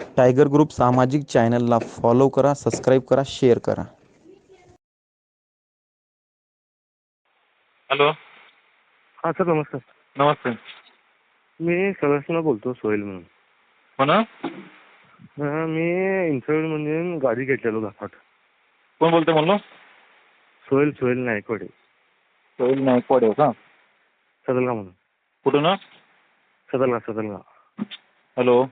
Tiger group सामाजिक चॅनलला follow करा सबस्क्राईब करा शेअर करा. हॅलो. हां सर नमस्कार. नमस्ते. मी सदस्यना बोलतो सोहेल म्हणून. कोण? हां, मी इंटरव्ह्यूमध्ये गाडी घेतलेलो घाटात कोण बोलतोय म्हणलो? सोहेल सोहेल नायकवाडे. सोहेल नायकवाडे हो का? सदलगा म्हणून. कुठून? सदलगा सदलगा. हॅलो.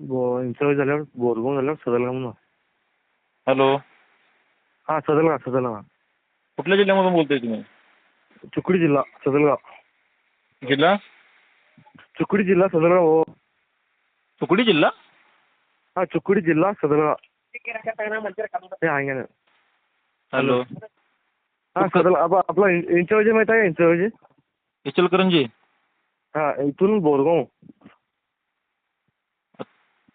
बो इंटरव्ह्यू झाल्यावर बोरगाव झाल्यावर सदलगा म्हणून हॅलो. हां सदलगा सदलगा. कुठल्या जिल्ह्यामधून बोलतोय तुम्ही? चिकोडी जिल्हा सदलगा. जिल्हा? चिकोडी जिल्हा सदलगा हो. सुकडी जिल्हा? हां चिकोडी जिल्हा सदलगा. हे आहे ना. हॅलो. हां सदलगा आपला आपला इंटरव्ह्यू माहिती आहे इंटरव्ह्यू इचलकरंजी हां इथून बोरगाव.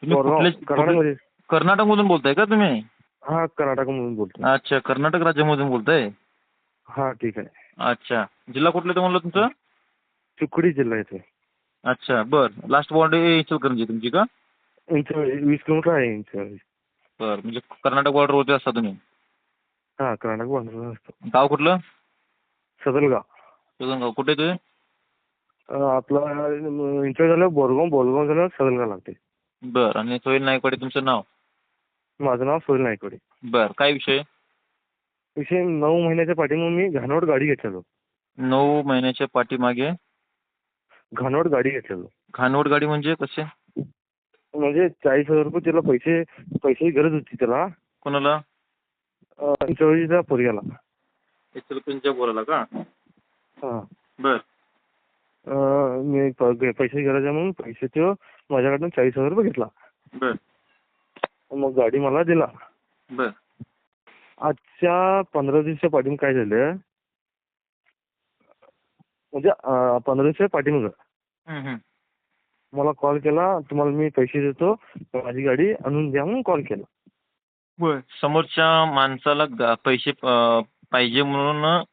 तुम्ही कर्नाटकमध्ये कर्नाटकमधून बोलताय का तुम्ही? हां कर्नाटकमधून बोलतो अच्छा कर्नाटक राज्यामधून बोलताय? हां ठीक आहे. अच्छा. जिल्हा कुठलं ते म्हणलं तुमचं? चिकोडी जिल्हा येते अच्छा बर. लास्ट बॉर्डर इचलकरंजी तुमची का? इंटरव्ह्यू वीस किलोमीटर आहे इंटरव्ह्यू बर म्हणजे कर्नाटक बॉर्डरवरती असता तुम्ही? हां कर्नाटक बांधला असतो. गाव कुठलं? सदलगा तुझं गाव कुठे अं, आपला इंटरव्ह्यू झाल्यावर बोरगाव बोरगाव झाल्यावर सदलगा लागते. बर आणि सोहेल नायकवाडे तुमचं नाव? माझं नाव सोहेल नायकवाडे बर काय विषय? विषय नऊ महिन्याच्या पाठीमागे मी घाणवड गाडी घेतलेलो. नऊ महिन्याच्या पाठीमागे? घाणवड गाडी घेतलेलो. खानवड गाडी म्हणजे कसे? म्हणजे चाळीस हजार रुपये त्याला पैसे पैशाची गरज होती त्याला. कोणाला? इंटरव्ह्यूच्या पोरग्याला. इचलकरंजीच्या बोलायला का? हां. बर. मी प- ग- पैशाची गरज आहे म्हणून पैसे तो माझ्याकडनं चाळीस हजार रुपये घेतला. बर. मग गाडी मला दिला. बर. आजच्या पंधरा दिवसाच्या पाठीमागे काय झालं? म्हणजे पंधरा दिवसाच्या पाठीमागं. मला कॉल केला तुम्हाला मी पैसे देतो माझी गाडी आणून द्या म्हणून कॉल केला. बर. समोरच्या माणसाला पैसे पाहिजे म्हणून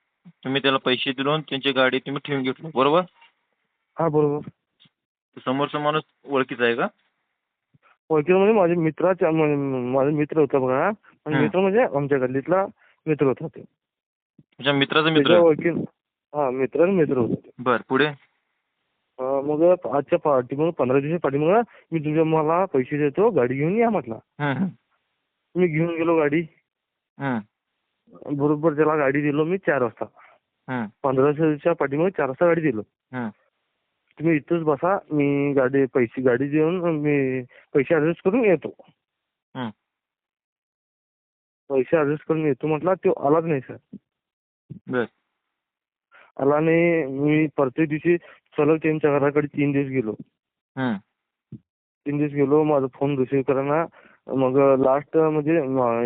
तुम्ही त्याला पैसे दिलो त्यांची गाडी तुम्ही ठेवून घेतली. बरोबर? हा बरोबर. समोरचा माणूस ओळखीचा आहे का? ओळखीचा म्हणजे माझ्या मित्राचा म्हणजे माझा मित्र होता बघा. आणि. मित्र म्हणजे आमच्या गल्लीतला मित्र होता तो. तुझ्या मित्राचा त्याच्या मित्र ओळखी हा मित्र आणि मित्र होते बर पुढे? अं, मग आजच्या पाठीमाग पंधरा दिवसा पाठीमाग मी तुझ्या मला पैसे देतो गाडी घेऊन या म्हटला हम्म. मी घेऊन गेलो गाडी. हम्म, बरोबर त्याला गाडी दिलो मी चार वाजता. हम्म, पंधरा दिवसाच्या पाठीमागे चार वाजता गाडी दिलो. हम्म. तुम्ही इथंच बसा मी गाडी पैसे गाडी देऊन मी पैसे ऍडजस्ट करून येतो. हं. पैसे ऍडजस्ट करून येतो म्हटला तो आलाच नाही सर बर. आला नाही मी प्रत्येक दिवशी सलग त्यांच्या घराकडे तीन दिवस गेलो. तीन दिवस गेलो माझा फोन रिसिव्ह करायला मग लास्ट म्हणजे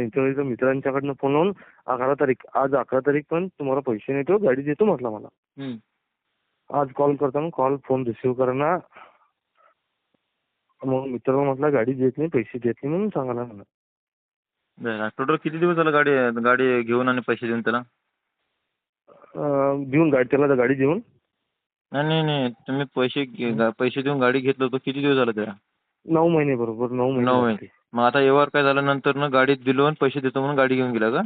इंटरव्ह्यूच्या मित्रांच्याकडनं फोन लावून अकरा तारीख आज अकरा तारीख पण तुम्हाला पैसे नाही तो गाडी देतो म्हटला मला. आज कॉल करताना कॉल फोन रिसिव्ह करणं. मग मित्राला म्हटलं गाडी देत नाही पैसे देत नाही म्हणून सांगायला म्हणा बर टोटल किती दिवस झाला गाडी गाडी घेऊन आणि पैसे देऊन त्याला? अं, देऊन गाडी त्याला गाडी देऊन. नाही नाही नाही तुम्ही पैसे घे- गा- पैसे देऊन गाडी घेतलं होतं किती दिवस झालं त्याला? नऊ महिने बरोबर नऊ महिने नऊ झाले. महिने. मग आता व्यवहार काय झाला नंतर ना गाडीत दिलो आणि पैसे देतो म्हणून गाडी घेऊन गेला का?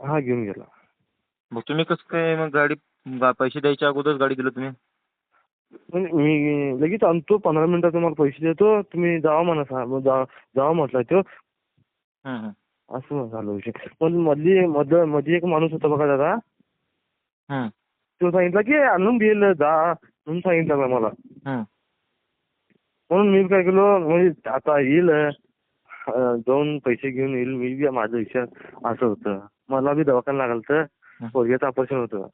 हा घेऊन गेला. मग तुम्ही कसं काय मग गाडी पैसे द्यायच्या अगोदरच गाडी दिलं तुम्ही? मी लगेच आणतो पंधरा मिनिटात तुम्हाला पैसे देतो तुम्ही जावा म्हणा सा- मग जा- जावा म्हटलं तो. असं झालं विषय. पण मधली मधमध्ये एक माणूस होता बघा दादा. तो सांगितला की आणून देईल जा म्हणून सांगितलं मला. हम्म. म्हणून मी काय केलो म्हणजे आता येईल अं, जाऊन पैसे घेऊन येईल मी बी माझं विचार असं होतं. मला बी दवाखाना लागलं तर पोरग्याचं ऑपरेशन होतं.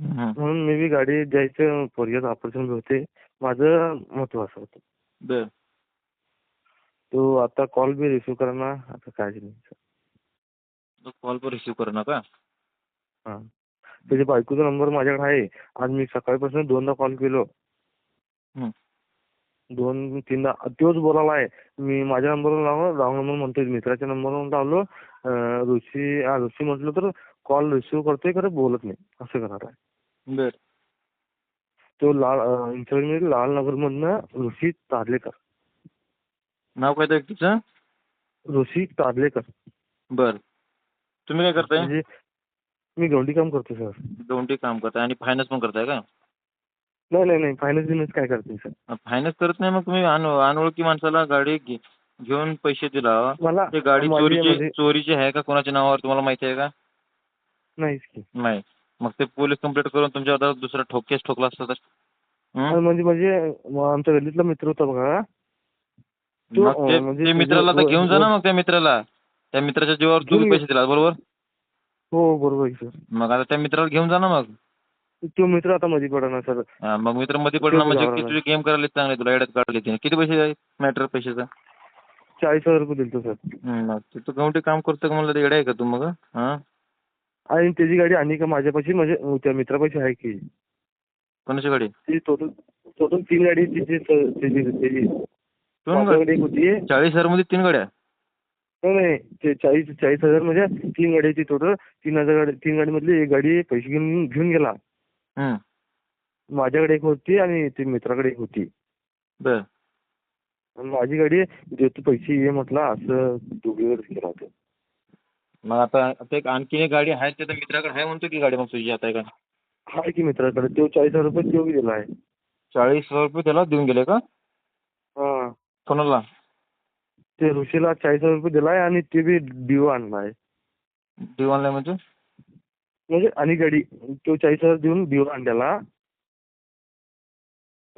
म्हणून मी बी गाडी द्यायचं पोरग्याचं ऑपरेशन होते. माझं महत्वाचं होतं. बर. तो आता कॉल बी रिसिव्ह करा ना आता काय नाही कॉल पण रिसिव्ह कर ना का? हा. त्याच्या बायकोचा नंबर माझ्याकडे आहे. आज मी सकाळपासून दोनदा कॉल. केलो. दोन तीनदा. तोच बोलायला आहे. मी माझ्या नंबरवर लावलो रांग नंबर म्हणतोय मित्राच्या नंबरवर लावलो. अं, ऋषी हा, ऋषी म्हटलं तर कॉल रिसिव्ह करतोय खरं बोलत नाही असं करणार आहे. बर. तो लाल इंस्टाग्राम लाल नगरमधनं ऋषी तारलेकर. नाव काय त्या व्यक्तीचं ऋषी तारलेकर. बर. तुम्ही काय करताय? म्हणजे मी गवंडी काम करतो सर. दोंडी काम करताय आणि फायनान्स पण करताय का? नाही नाही नाही. फायनान्स बिझनेस काय करते सर. फायनान्स करत नाही मग तुम्ही अन अनोळखी माणसाला गाडी घे- घेऊन पैसे दिला. मला ते गाडी चोरीची म्हणजे- चोरीची आहे का? कोणाच्या नावावर तुम्हाला माहिती आहे का? नाहीच की. नाही. मग ते पोलीस कंप्लेंट करून तुमच्या आता दुसरा ठोक केस ठोकला असता तर? हं? म्हणजे म्हणजे म- आमच्या गल्लीतला मित्र होता बघा. तो, मग ते- अं, म्हणजे ते मित्राला तुझं- तर घेऊन जा ना मग त्या मित्राला. त्या मित्राच्या जीवावर तुम्ही. पैसे दिला बरोबर? हो बरोबर आहे सर. मग आता त्या मित्राला घेऊन जा ना मग. तो मित्र आता मध्ये पडणार सर. हा, मग मित्रमध्ये पडला तेच म्हणजे की तुझी गेम करायला चांगले तुला? एड्यात काढले तिने किती पैसे मॅटर पैशाचा? चाळीस हजार रुपये दिलतो सर. हं, मग तू गवंडी काम करतो का म्हणलं? एडा आहे का तू मग? हा? आणि त्याची गाडी आणि का माझ्यापाशी म्हणजे त्या मित्रापाशी आहे की. कोणाची गाडी? ती टोटल टोटल तीन गाडी तिची त्याची त्याची. माझ्याकडे एक होती. चाळीस हजारमध्ये तीन गाड्या? नाही, नाही ते चाळीस चाळीस हजार म्हणजे तीन गाडी होती टोटल. तीन हजार गाडी तीन गाडीमधली एक गाडी पैसे घेऊन घेऊन गेला. माझ्याकडे एक होती आणि ती मित्राकडे एक होती. बर. माझी गाडी देतो पैसे ये म्हटला असं दोघीवर केला होता मग आता आता एक आणखीन एक गाडी आहे त्या मित्राकडे आहे म्हणतो की गाडी मग तुझी आता का आहे की मित्राकडे? तो चाळीस हजार रुपये तो बी दिला आहे. चाळीस हजार रुपये त्याला देऊन गेले का? हा. कोणाला ते ऋषीला चाळीस हजार रुपये दिलाय आणि ते बी डिओ आणलाय. ड्यू ऑनलाईन म्हणजे? म्हणजे आणि गाडी तो चाळीस हजार देऊन डिओ आणलेला.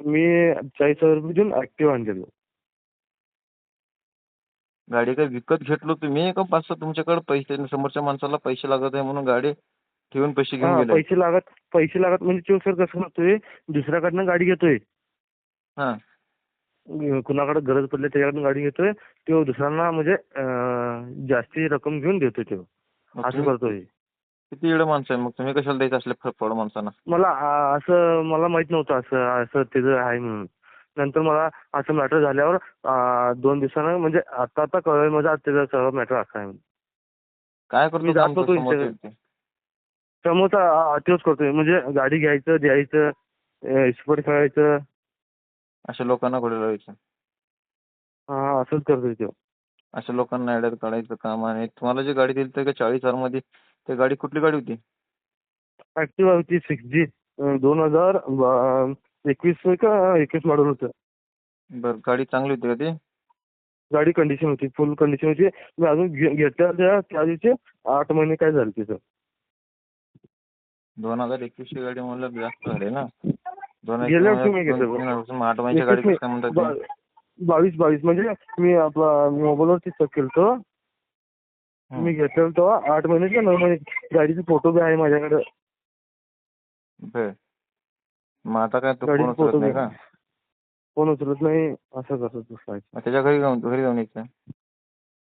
मी चाळीस हजार रुपये देऊन ऍक्टिव्ह आणलेलो. गाडी काय विकत घेतलो तुम्ही का पाच सहा तुमच्याकडे पैसे समोरच्या माणसाला पैसे लागत आहे म्हणून गाडी ठेवून पैसे घेऊन गेले? पैसे लागत पैसे लागत म्हणजे तो सर कसं करतोय दुसऱ्याकडनं गाडी घेतोय. हा. कुणाकडे गरज पडली त्याच्याकडून गाडी घेतोय तो दुसऱ्यांना म्हणजे जास्ती रक्कम घेऊन देतोय तो. असं करतोय. किती एवढं माणसं आहे? मग तुम्ही कशाला द्यायचं असले फळ माणसांना? मला असं मला माहीत नव्हतं असं असं त्याचं आहे म्हणून. नंतर मला असं मॅटर झाल्यावर दोन दिवसानं म्हणजे आता आता कळलं आज त्याचं सगळं मॅटर असं आहे. काय करतो जात तो होतो समोरचा तोच करतोय. म्हणजे गाडी घ्यायचं द्यायचं एक्सपर्ट खेळायचं. अशा लोकांना घोडे लावायचं? हा असंच करतोय तो. अशा लोकांना अड्यात काढायचं काम आणि तुम्हाला जी गाडी दिली का चाळीस हजारमध्ये ते गाडी कुठली गाडी होती? ऍक्टिव्हा होती सिक्स जी दोन हजार एकवीस का? एकवीस मॉडेल होतं. बरं गाडी चांगली होती का ती? गाडी कंडिशन होती फुल कंडिशन होती. मी अजून घे- घेतल्या त्या त्या दिवशी आठ महिने काय झाले तिथं? दोन हजार एकवीसची गाडी म्हणलं जास्त झाली ना. दोन हजार- गेल्या वर्षी मी घेतलं. आठ महिन्याच्या गाडी कसं काय म्हणतात बा- ते? बावीस बावीस. म्हणजे मी आपला मोबाईलवरती चेक केलतो. हं. मी घेतलेलं तेव्हा आठ महिने का नऊ महिने. गाडीचे फोटो बी आहे माझ्याकडे. बरं. मग आता काय तू फोन उचलत नाही का? कोण उचलत नाही असं करत बसायचं. मग त्याच्या घरी जाऊन घरी जाऊन यायचं?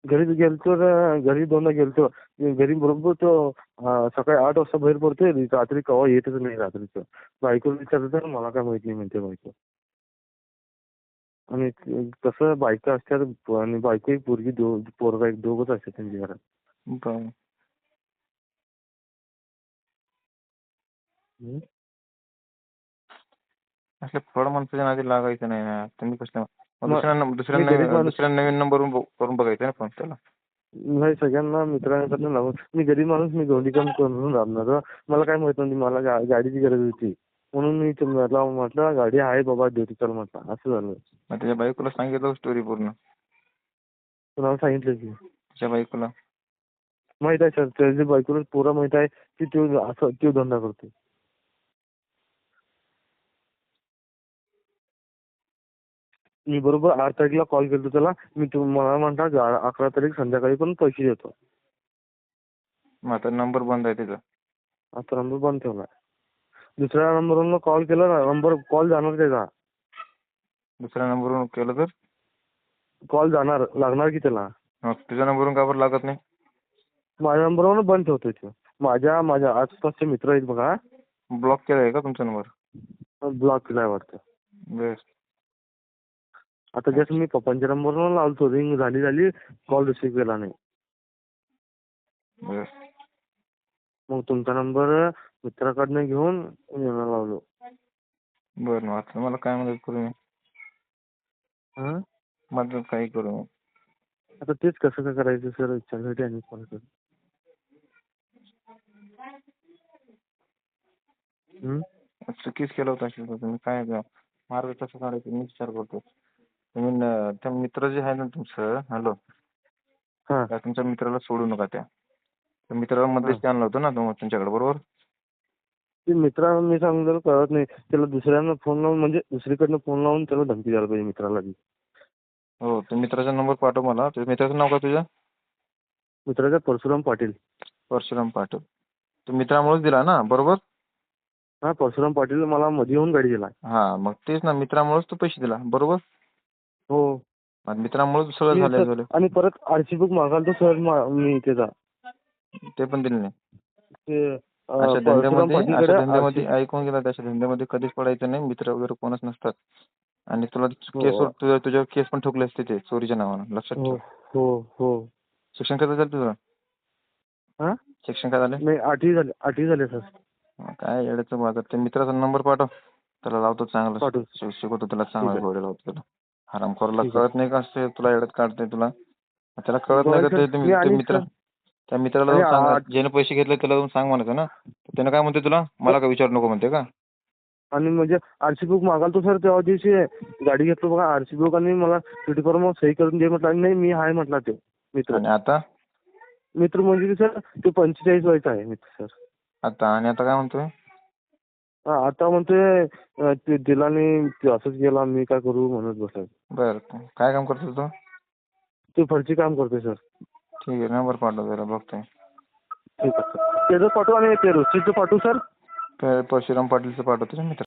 घरी गेलतो ना घरी दोनदा गेलतो. घरी बरोबर तो अं, सकाळी आठ वाजता बाहेर पडतोय. रात्री केव्हा येतच नाही रात्रीचं. बायकोला विचारलं तर मला काय माहीत नाही म्हणते बायको. आणि कसं बायका असतात आणि बायको एक पोरगी दो पोरगा एक दोघच असतात त्यांच्या घरात. बरं. हम्म. असले फळ माणसाच्या नादी लागायचं नाही ना. तुम्ही कसल्या मग मग दुसऱ्या नं- दुसऱ्या मी गरीब नवीन माणूस- दुसऱ्या नवीन नंबरवरून ब- करून बघायचं ना फोन त्याला. नाही सगळ्यांना मित्रांकडनं लावून. मी गरीब माणूस मी गवंडी काम करून राबणार मला काय माहीत नव्हती मला गा- गाडीची गरज होती. म्हणून मी तुम्हाला म्हटलं गाडी आहे बाबा देतो चल म्हटलं. असं झालं. मग त्याच्या बायकोला सांगितलं स्टोरी पूर्ण. तुम्हाला सांगितलं की? त्याच्या बायकोला. माहीत आहे सर. त्याची बायकोला पोरा माहीत आहे की तो असं तो धंदा करतो मी बरोबर आठ तारीखला कॉल केला त्याला. मी तू मला म्हणता गा- अकरा तारीख संध्याकाळी पण पैसे देतो. मग आता नंबर बंद आहे त्याचा आता नंबर बंद ठेवलाय दुसऱ्या नंबरवरून कॉल केला ना नंबर कॉल जाणार त्याचा. दुसऱ्या नंबरवरून केलं तर? कॉल जाणार लागणार की त्याला? मग तुझ्या नंबरवरून का बरं लागत नाही? माझ्या नंबरवर बंद ठेवतोय तो. माझ्या माझ्या आसपासचे मित्र आहेत बघा. ब्लॉक केला आहे का तुमचा नंबर ब्लॉक केलाय वाटतं. बेस आता जस्ट मी पप्पांच्या नंबरवर लावतो रिंग झाली झाली कॉल रिसिव्ह केला नाही. मग तुमचा नंबर मित्राकडनं घेऊन याला लावलो. बरं मग आता मला काय मदत करू मी? हा? मदत काही करू मी? आता तेच कसं काय करायचं सर? विचारण्यासाठी आणि कॉल केला हं? चुकीच केलं होतं असेल तर तुम्ही. काय मार्ग कसा काढायचा? मी विचार करतो तुम्ही त्या मित्र जे आहे ना तुमचं हॅलो. हा. त्या तुमच्या मित्राला सोडू नका त्या. त्या मित्राला मध्यस्थी आणलं होतं ना तुम्ही तुमच्याकडे बरोबर? ते मित्राला मी सांगून त्याला कळत नाही. त्याला दुसऱ्यांना फोन लावून म्हणजे दुसरीकडनं फोन लावून त्याला धमकी द्यायला पाहिजे मित्राला बी. हो त्या मित्राचा नंबर पाठव मला. तुझ्या मित्राचं नाव काय तुझ्या मित्राचा परशुराम पाटील. परशुराम पाठव तू मित्रामुळेच दिला ना बरोबर? हा परशुराम पाटील मला मध्ये येऊन गाडी दिला. हा मग तेच ना मित्रामुळेच तू पैसे दिला बरोबर? हो. मग मित्रामुळेच सगळं झालं आणि परत आरसी बुक मागाल तर सर मा- त्याचा ते पण दिले नाही. ते अं, अशा परशुराम धंद्यामध्ये पाटीलकडे अशा धंद्यामध्ये RC ऐकून गेला अशा धंद्यामध्ये कधीच पडायचं नाही. मित्र वगैरे कोणच नसतात. आणि तुला हो. केस तुझ्या तुझ्यावर केस पण ठोकले असते ते चोरीच्या नावानं लक्षात हो ठेव. हो हो शिक्षण कसं झालं तुझं? हा? शिक्षण काय झालं? नाही आठवी झाले आठवी झाले सर. मग काय येड्याचं बाजार. ते मित्राचा नंबर पाठव. त्याला लावतो चांगलं. शिक- शिकवतो त्याला चांगला ठीक आहे. गोडे लावतो त्याला. हरामखोरला ठीक आहे. कळत नाही का असते तुला येड्यात काढते तुला? त्याला कळत नाही का ते सर, ते मी मि- ते आणि मित्र त्या मित्राला जाऊन सांग ज्याने पैसे घेतले त्याला जाऊन सांग म्हणायचं ना. त्यानं काय म्हणते तुला? मला काय विचारू नको म्हणते का? आणि म्हणजे आरसी बुक मागाल तो सर तेव्हा दिवशी गाडी घेतलो बघा आरसी बुक आणि मला सिटी फॉर्म सही करून दे म्हटलं. आणि नाही मी आहे म्हटला ते मित्र. आणि आता? मित्र म्हणजे की सर ते पंचेचाळीस वयाचा आहे मित्र सर. आता आणि आता काय म्हणतोय? हा, आता म्हणतोय अं, ते दिला नाही असंच गेला मी काय करू म्हणत बसलाय बर काय काम करतो तू? ते फरची काम करतोय सर. ठीक आहे नंबर पाठव जरा बघतोय. ठीक आहे सर. त्याचं पाठवू आणि ते रोस्टीचं पाठवू सर. परशुराम पाटीलचं पाठव तुझ्या मित्र